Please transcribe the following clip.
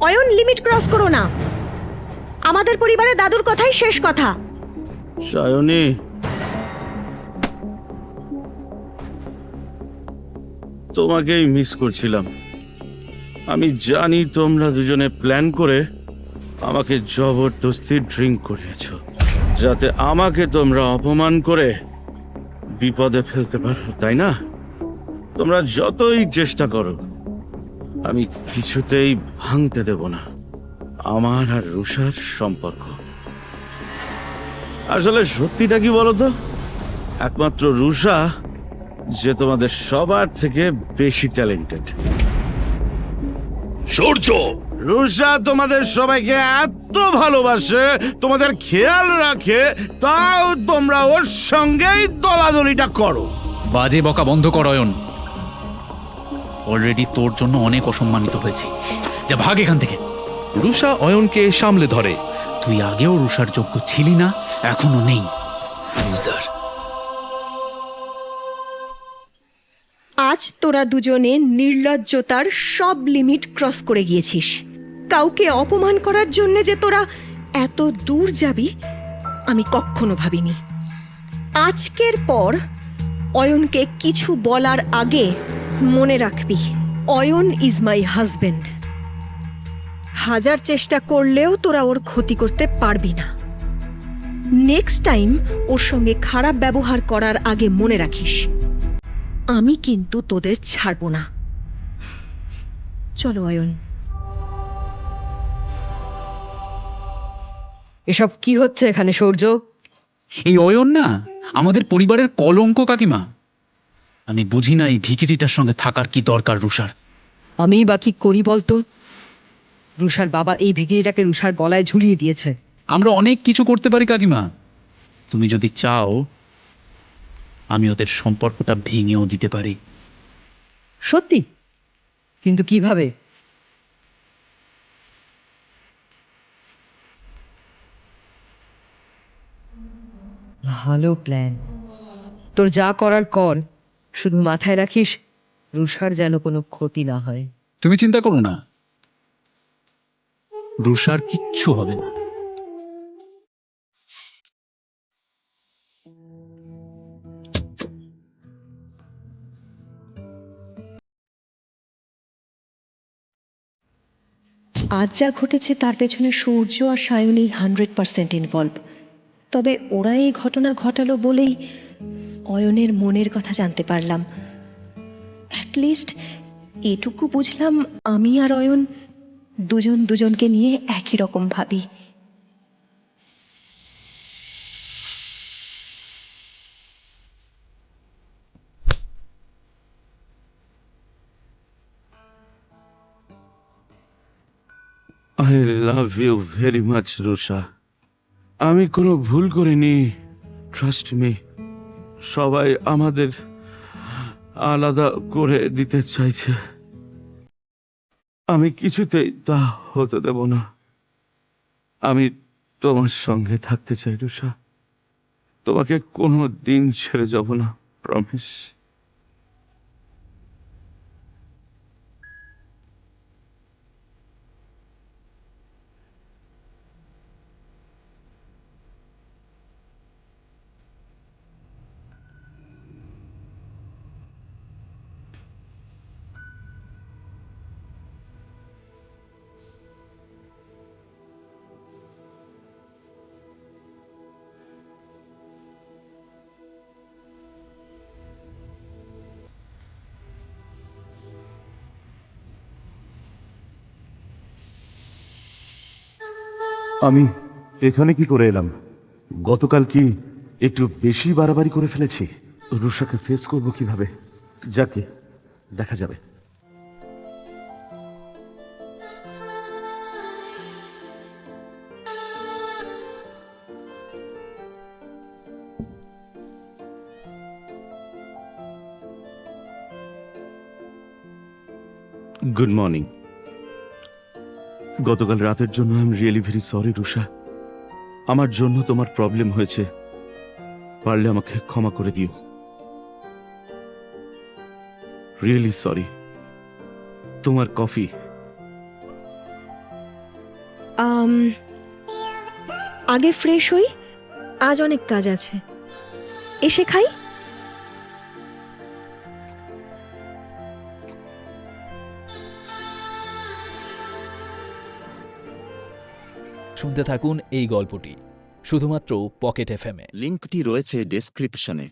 Ayan limit cross করো না। আমাদের পরিবারে দাদুর কথাই শেষ কথা। সায়নী। তোমাকেই মিস করছিলাম। আমি জানি তোমরা দুজনে প্ল্যান করে আমাকে জবরদস্তি ড্রিঙ্ক করিয়েছ, যাতে আমাকে তোমরা অপমান করে বিপদে ফেলতে পারো, তাই না? তোমরা যতই চেষ্টা করো আমি কিছুতেই ভাঙতে দেব না। আমার আর রুষার সম্পর্ক। আসলে সত্যিটা কি বলতো? একমাত্র রুষা যে তোমাদের সবার থেকে বেশি ট্যালেন্টেড সূর্য! রুষা তোমাদের সবাইকে এত ভালোবাসে তোমাদের খেয়াল রাখে তাও তোমরা ওর সঙ্গেই দলাদলিটা করো। বাজে বকা বন্ধ কর অয়ন। অলরেডি তোর জন্য অনেক অসম্মানিত হয়েছি। যা ভাগ এখান থেকে। রুষা অয়নকে সামলে ধরে। তুই আগেও রুষার যোগ্য ছিলি না এখনও নেই। লুজার আজ তোরা দুজনে নির্লজ্জতার সব লিমিট ক্রস করে গিয়েছিস। কাউকে অপমান করার জন্য যে তোরা এত দূর যাবি আমি কখনো ভাবিনি। আজকের পর অয়নকে কিছু বলার আগে মনে রাখবি অয়ন ইজ মাই হাজবেন্ড হাজার চেষ্টা করলেও তোরা ওর ক্ষতি করতে পারবি না। নেক্সট টাইম ওর সঙ্গে খারাপ ব্যবহার করার আগে মনে রাখিস। আমি কিন্তু তোদের ছাড়বো না। চলো অয়ন। এসব কি হচ্ছে এখানে সূর্য? এই অয়ন না আমাদের পরিবারের কলঙ্ক কাকিমা। আমি বুঝি না এই ভিকিরিটার সঙ্গে থাকার কি দরকার রুষার আমি বা কি করি বলতো? রুষার বাবা এই ভিকিরিটাকে রুষার গলায় ঝুলিয়ে দিয়েছে। আমরা অনেক কিছু করতে পারি কাকিমা। তুমি যদি চাও আমি ওদের সম্পর্কটা ভেঙেও দিতে পারি। সত্যি? কিন্তু কীভাবে? ভালো প্ল্যান। তোর যা করার কর। শুধু মাথায় রাখিস রুষার যেন কোনো ক্ষতি না হয়। তুমি চিন্তা করো না। রুষার কিচ্ছু হবে না। আজ যা ঘটেছে তার পেছনে সূর্য আর সায়নী হান্ড্রেড পার্সেন্ট ইনভলভ তবে ওরা এই ঘটনা ঘটালো বলেই অয়নের মনের কথা জানতে পারলাম। অ্যাটলিস্ট এটুকু বুঝলাম আমি আর অয়ন দুজন দুজনকে নিয়ে একই রকম ভাবি। I love you very much Rusha আমি কোনো ভুল করিনি ট্রাস্ট মি সবাই আমাদের আলাদা করে দিতে চাইছে। আমি কিছুতেই তা হতে দেব না। আমি তোমার সঙ্গে থাকতে চাই রুষা তোমাকে কোনো দিন ছেড়ে যাব না, প্রমিস। আমি এখানে কি করে এলাম? গতকাল কি একটু বেশি বাড়াবাড়ি করে ফেলেছি? রুষাকে ফেস করব কীভাবে? যাকে, দেখা যাবে। গুড মর্নিং গতকাল রাতের জন্য I am really very sorry Rusha আমার জন্য তোমার প্রবলেম হয়েছে। পারলে আমাকে ক্ষমা করে দিও। রিয়েলি সরি তোমার কফি। আগে ফ্রেশ হই, আজ অনেক কাজ আছে। এসে খাই? শুনতে থাকুন এই গল্পটি শুধুমাত্র পকেট এফএমে লিঙ্কটি রয়েছে ডেসক্রিপশনে